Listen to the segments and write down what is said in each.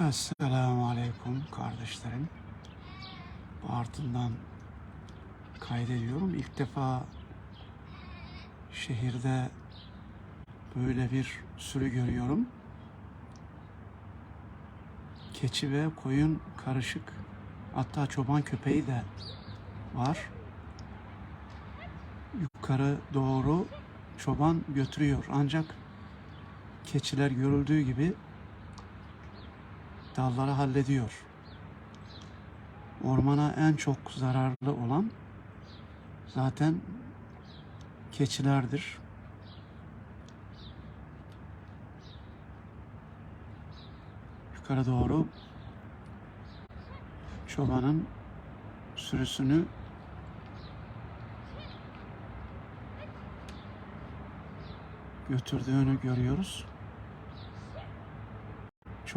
Esselamu Aleyküm kardeşlerim. Bartın'dan kaydediyorum. İlk defa şehirde böyle bir sürü görüyorum. Keçi ve koyun karışık. Hatta çoban köpeği de var. Yukarı doğru çoban götürüyor. Ancak keçiler görüldüğü gibi dalları hallediyor. Ormana en çok zararlı olan zaten keçilerdir. Yukarı doğru çobanın sürüsünü götürdüğünü görüyoruz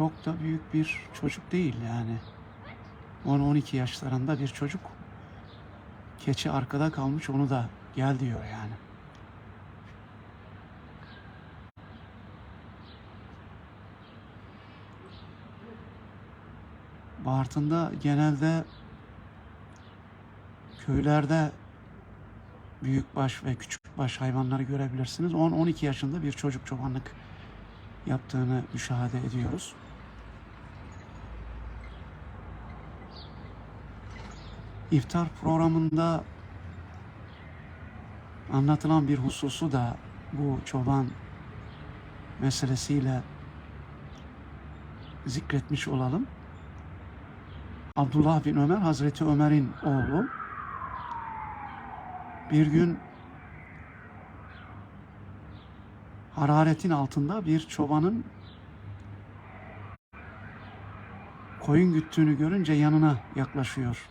çok da büyük bir çocuk değil yani. 10-12 yaşlarında bir çocuk. Keçi arkada kalmış onu da gel diyor yani. Bartın'da genelde köylerde büyükbaş ve küçükbaş hayvanları görebilirsiniz. 10-12 yaşında bir çocuk çobanlık yaptığını müşahede ediyoruz. İftar programında anlatılan bir hususu da bu çoban meselesiyle zikretmiş olalım. Abdullah bin Ömer, Hazreti Ömer'in oğlu bir gün hararetin altında bir çobanın koyun güttüğünü görünce yanına yaklaşıyor.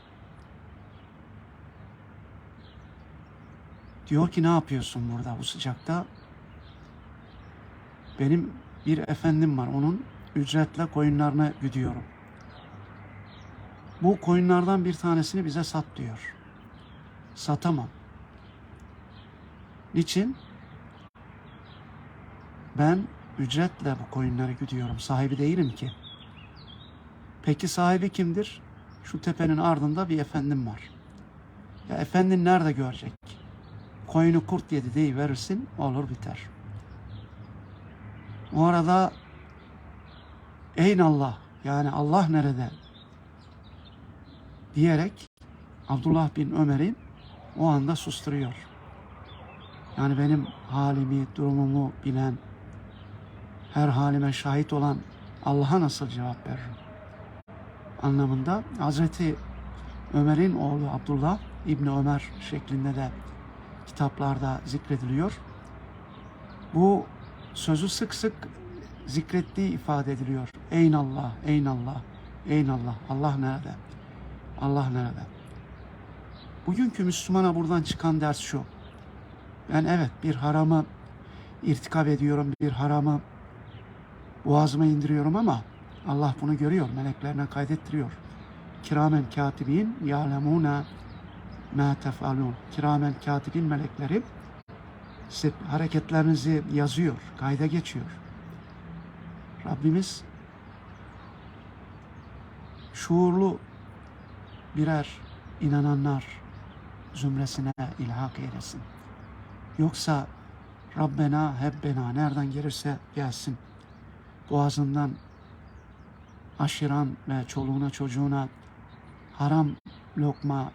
Diyor ki ne yapıyorsun burada bu sıcakta? Benim bir efendim var. Onun ücretle koyunlarını güdüyorum. Bu koyunlardan bir tanesini bize sat diyor. Satamam. Niçin? Ben ücretle bu koyunları güdüyorum. Sahibi değilim ki. Peki sahibi kimdir? Şu tepenin ardında bir efendim var. Ya efendin nerede görecek? Koyunu kurt yedi deyi verirsin olur biter. O arada Eyn Allah yani Allah nerede? diyerek Abdullah bin Ömer'i o anda susturuyor. Yani benim halimi, durumumu bilen, her halime şahit olan Allah'a nasıl cevap veririm? Anlamında Hazreti Ömer'in oğlu Abdullah İbni Ömer şeklinde de kitaplarda zikrediliyor. Bu sözü sık sık zikrettiği ifade ediliyor. Eyn Allah, eyn Allah, eyn Allah. Allah nerede? Allah nerede? Bugünkü Müslümana buradan çıkan ders şu. Ben evet bir haramı irtikap ediyorum, bir haramı boğazıma indiriyorum ama Allah bunu görüyor, meleklerine kaydettiriyor. Kiramen katibin ya'lemuna ma tef'alun. Kiramen katibin melekleri size hareketlerinizi yazıyor, kayda geçiyor. Rabbimiz şuurlu birer inananlar zümresine ilhak eylesin. Yoksa Rabbena, Hebbena nereden gelirse gelsin. Boğazından aşıran ve çoluğuna çocuğuna haram lokma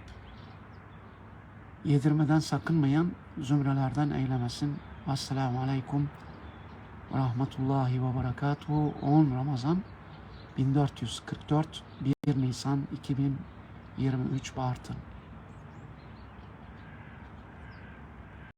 yedirmeden sakınmayan zümrelerden eylemesin. Esselamu Aleyküm ve Rahmetullahi ve Berekatuhu 10 Ramazan 1444 1 Nisan 2023 Bartın